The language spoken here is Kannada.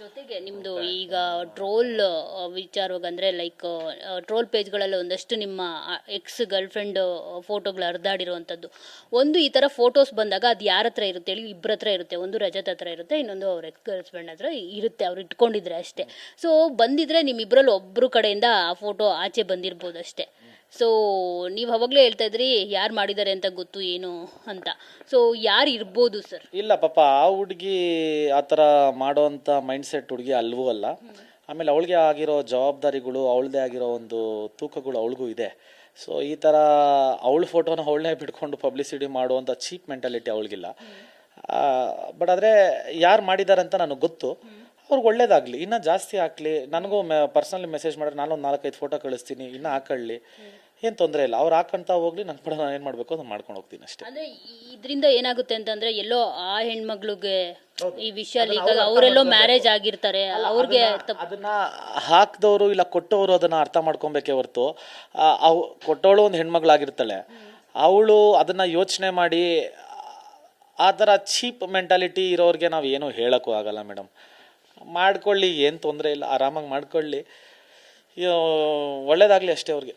ಜೊತೆಗೆ ನಿಮ್ಮದು ಈಗ ಟ್ರೋಲ್ ವಿಚಾರವಾಗಿ ಅಂದರೆ ಲೈಕ್ ಟ್ರೋಲ್ ಪೇಜ್ಗಳಲ್ಲಿ ಒಂದಷ್ಟು ನಿಮ್ಮ ಎಕ್ಸ್ ಗರ್ಲ್ ಫ್ರೆಂಡ್ ಫೋಟೋಗಳು ಹರಿದಾಡಿರುವಂಥದ್ದು ಒಂದು ಈ ಥರ ಫೋಟೋಸ್ ಬಂದಾಗ ಅದು ಯಾರ ಹತ್ರ ಇರುತ್ತೆ ಹೇಳಿ ಇಬ್ಬರ ಹತ್ರ ಇರುತ್ತೆ. ಒಂದು ರಜತ್ ಹತ್ರ ಇರುತ್ತೆ ಇನ್ನೊಂದು ಅವ್ರ ಎಕ್ಸ್ ಗರ್ಲ್ ಫ್ರೆಂಡ್ ಹತ್ರ ಇರುತ್ತೆ ಅವ್ರು ಇಟ್ಕೊಂಡಿದ್ರೆ ಅಷ್ಟೇ. ಸೊ ಬಂದಿದ್ರೆ ನಿಮ್ಮಿಬ್ಬರಲ್ಲಿ ಒಬ್ಬರು ಕಡೆಯಿಂದ ಆ ಫೋಟೋ ಆಚೆ ಬಂದಿರ್ಬೋದು ಅಷ್ಟೇ. ಸೊ ನೀವು ಅವಾಗಲೇ ಹೇಳ್ತಾ ಇದ್ರಿ, ಯಾರು ಮಾಡಿದ್ದಾರೆ ಅಂತ ಗೊತ್ತು ಏನು ಅಂತ. ಸೊ ಯಾರು ಇರ್ಬೋದು ಸರ್ ಇಲ್ಲ, ಪಾಪ, ಆ ಹುಡುಗಿ ಆ ಥರ ಮಾಡೋವಂಥ ಮೈಂಡ್ ಸೆಟ್ ಹುಡುಗಿ ಅಲ್ವೂ ಅಲ್ಲ. ಆಮೇಲೆ ಅವಳಿಗೆ ಆಗಿರೋ ಜವಾಬ್ದಾರಿಗಳು, ಅವಳದೇ ಆಗಿರೋ ಒಂದು ತೂಕಗಳು ಅವಳಿಗೂ ಇದೆ. ಸೊ ಈ ಥರ ಅವಳ ಫೋಟೋನ ಅವಳನ್ನೇ ಬಿಟ್ಕೊಂಡು ಪಬ್ಲಿಸಿಟಿ ಮಾಡುವಂಥ ಚೀಪ್ ಮೆಂಟಾಲಿಟಿ ಅವಳಿಗಿಲ್ಲ. ಬಟ್ ಆದರೆ ಯಾರು ಮಾಡಿದ್ದಾರೆ ಅಂತ ನನಗೆ ಗೊತ್ತು. ಅವ್ರಿಗೆ ಒಳ್ಳೇದಾಗಲಿ. ಇನ್ನೂ ಜಾಸ್ತಿ ಹಾಕ್ಲಿ. ನನಗೂ ಪರ್ಸನಲಿ ಮೆಸೇಜ್ ಮಾಡಿದ್ರೆ ನಾನೊಂದು ನಾಲ್ಕೈದು ಫೋಟೋ ಕಳಿಸ್ತೀನಿ. ಇನ್ನೂ ಹಾಕೊಳ್ಳಿ. ಏನು ತೊಂದರೆ ಇಲ್ಲ. ಅವ್ರು ಹಾಕೊಂತ ಹೋಗ್ಲಿ ನನ್ನ ಪಡ ನಾನು ಏನು ಮಾಡಬೇಕು ಅದು ಮಾಡ್ಕೊಂಡು ಹೋಗ್ತೀನಿ ಅಷ್ಟೇ. ಅಂದ್ರೆ ಇದರಿಂದ ಏನಾಗುತ್ತೆ ಅಂತಂದ್ರೆ ಎಲ್ಲೋ ಆ ಹೆಣ್ಮಗ್ಳಿಗೆ ಈ ವಿಷಯ ಅವರೆಲ್ಲೋ ಮ್ಯಾರೇಜ್ ಆಗಿರ್ತಾರೆ. ಅವ್ರಿಗೆ ಅದನ್ನ ಹಾಕ್ದವರು ಇಲ್ಲ ಕೊಟ್ಟವರು ಅದನ್ನ ಅರ್ಥ ಮಾಡ್ಕೊಬೇಕೇ ಹೊರತು ಅವ್ ಕೊಟ್ಟವಳು ಒಂದು ಹೆಣ್ಮಗಳಾಗಿರ್ತಾಳೆ. ಅವಳು ಅದನ್ನ ಯೋಚನೆ ಮಾಡಿ ಆ ಥರ ಚೀಪ್ ಮೆಂಟಾಲಿಟಿ ಇರೋರಿಗೆ ನಾವು ಏನು ಹೇಳೋಕ್ಕೂ ಆಗಲ್ಲ ಮೇಡಮ್. ಮಾಡ್ಕೊಳ್ಳಿ ಏನು ತೊಂದರೆ ಇಲ್ಲ. ಆರಾಮಾಗಿ ಮಾಡ್ಕೊಳ್ಳಿ. ಒಳ್ಳೇದಾಗಲಿ ಅಷ್ಟೇ ಅವ್ರಿಗೆ.